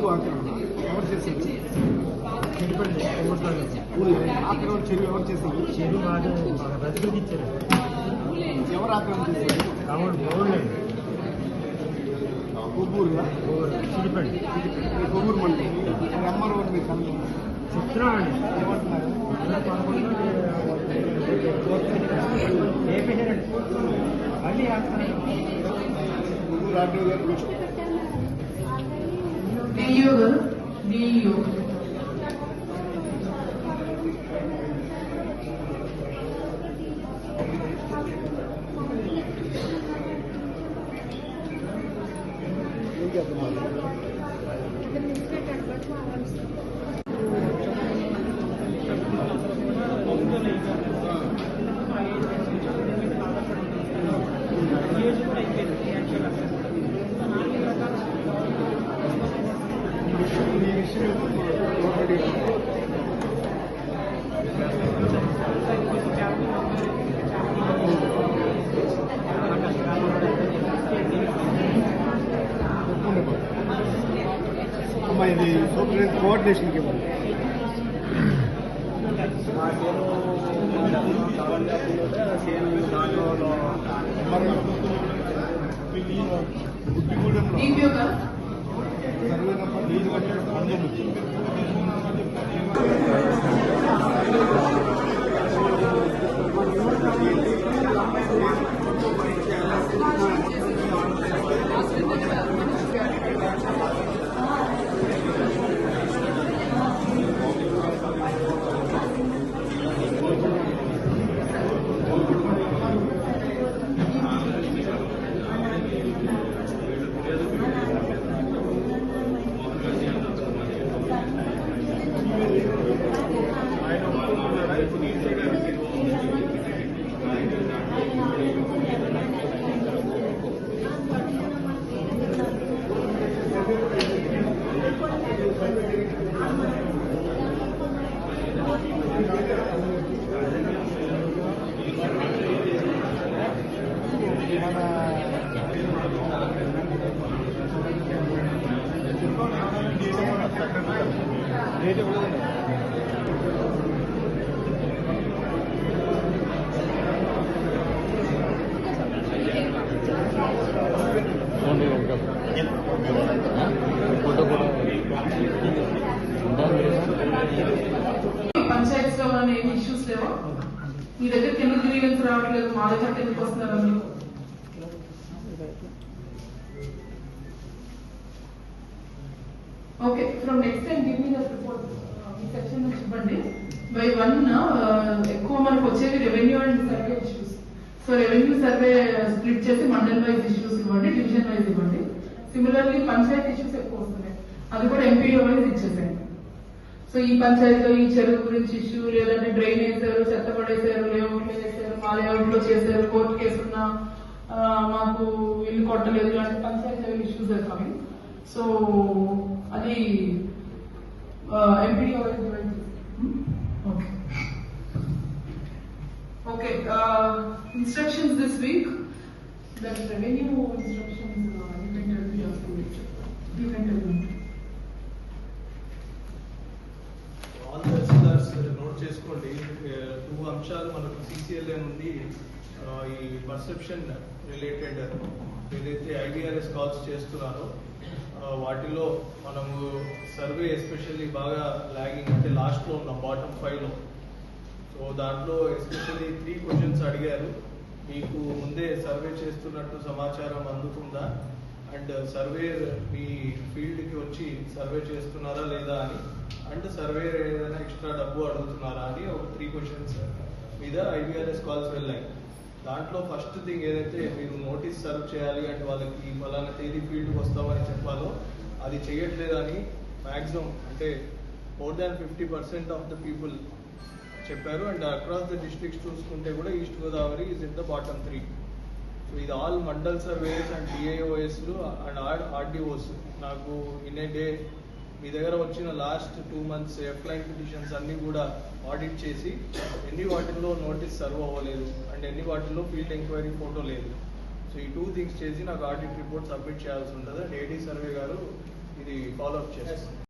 చెరువు ఆక్రమణ ఎవరు చేసేది ఆక్రమణ చెరువు ఎవరు చేసేది బాగా రద్దు ఇచ్చారు ఎవరు ఆక్రమణ చేసేది బాగుండండి కొవ్వూరుగా? చెడిపండి కొవ్వూరు మండలం. ఎంఆర్ రోడ్ మీకు చెప్తున్నామండి. ఏమంటున్నారు? మళ్ళీ వేస్తున్నారు. కొవ్వూరు గారు വിനിയോഗം വിനിയോഗം Thank you. ఇది సూపర్ కోఆర్డినేషన్కి ఇవ్వండి మరి గుడ్డిగూడెంలో డిపిఓ గారు సర్వే నెంబర్ ఐదు వందల పంతొమ్మిది పంచాయతీలో మనం ఏమి ఇష్యూస్ లేవో? మీ దగ్గరికి ఎందుకు గ్రీవెన్స్ రావట్లేదు? మా దగ్గరికి ఎందుకు వస్తున్నారు మీరు? Okay from next time give me that section నుంచి ఇవ్వండి. బై వన్ uh, ఎక్కువ మనకు వచ్చేవి revenue and survey issues so revenue survey split చేసి మండల్ వైజ్ ఇష్యూస్ ఇవ్వండి డివిజన్ వైజ్ ఇవ్వండి. సిమిలర్లీ పంచాయతీ ఇష్యూస్ ఎక్కువ వస్తున్నాయి. అది కూడా ఎంపీఓ వైజ్ ఇచ్చేసాయి సో ఈ పంచాయతీలో ఈ చెరువు గురించి ఇష్యూ లేదంటే డ్రైన్ వేసారు చెత్త పడేసారు లేఅవుట్లు వేసారు మా లేఅవుట్లో చేశారు కోర్టు కేసు మాకు ఇల్లు కొట్టలేదు ఇలాంటి పంచాయతీ ఇష్యూస్ కమింగ్ సో అది MPD okay okay instructions this week that revenue instructions you can tell me all tahsildars note చేసుకోండి టూ అంశాలు మనకు సిసిఎల్ఏ నుండి ఆ, ఈ పర్సెప్షన్ రిలేటెడ్ ఏదైతే ఐడిఆర్ఎస్ కాల్స్ చేస్తున్నారో ఆ, వాటిలో మనము సర్వే ఎస్పెషల్లీ బాగా లాగింగ్ అంటే లాస్ట్లో ఉన్న బాటమ్ ఫైవ్లో సో దాంట్లో ఎస్పెషల్లీ త్రీ క్వశ్చన్స్ అడిగారు. మీకు ముందే సర్వే చేస్తున్నట్టు సమాచారం అందుతుందా? అండ్ సర్వే మీ ఫీల్డ్కి వచ్చి సర్వే చేస్తున్నారా లేదా అని. అండ్ సర్వే ఏదైనా ఎక్స్ట్రా డబ్బు అడుగుతున్నారా అని ఒక త్రీ క్వశ్చన్స్ మీద ఐబిఆర్ఎస్ కాల్స్ వెళ్ళాయి. దాంట్లో ఫస్ట్ థింగ్ ఏదైతే మీరు నోటీస్ సర్వ్ చేయాలి అంటే వాళ్ళకి ఫలానా తేదీ ఫీల్డ్కి వస్తామని చెప్పాలో అది చేయట్లేదని మ్యాక్సిమం అంటే more than fifty percent of the people చెప్పారు. అండ్ అక్రాస్ ద డిస్ట్రిక్ట్స్ చూసుకుంటే కూడా East Godavari is in the bottom three so ఇది ఆల్ మండల్ సర్వేస్ అండ్ డిఐఓఎస్లు అండ్ ఆర్డిఓస్ నాకు ఇన్ ఏ డే మీ దగ్గర వచ్చిన last two months offline petitions అన్ని కూడా ఆడిట్ చేసి ఎన్ని వాటిల్లో నోటీస్ సర్వ్ అవ్వలేదు అండ్ ఎన్ని వాటిల్లో ఫీల్డ్ ఎంక్వైరీ ఫోటో లేదు. సో ఈ టూ థింగ్స్ చేసి నాకు ఆడిట్ రిపోర్ట్ సబ్మిట్ చేయాల్సి ఉంటుంది. అండ్ ఏడీ సర్వే గారు ఇది ఫాలో అప్ చేస్తాం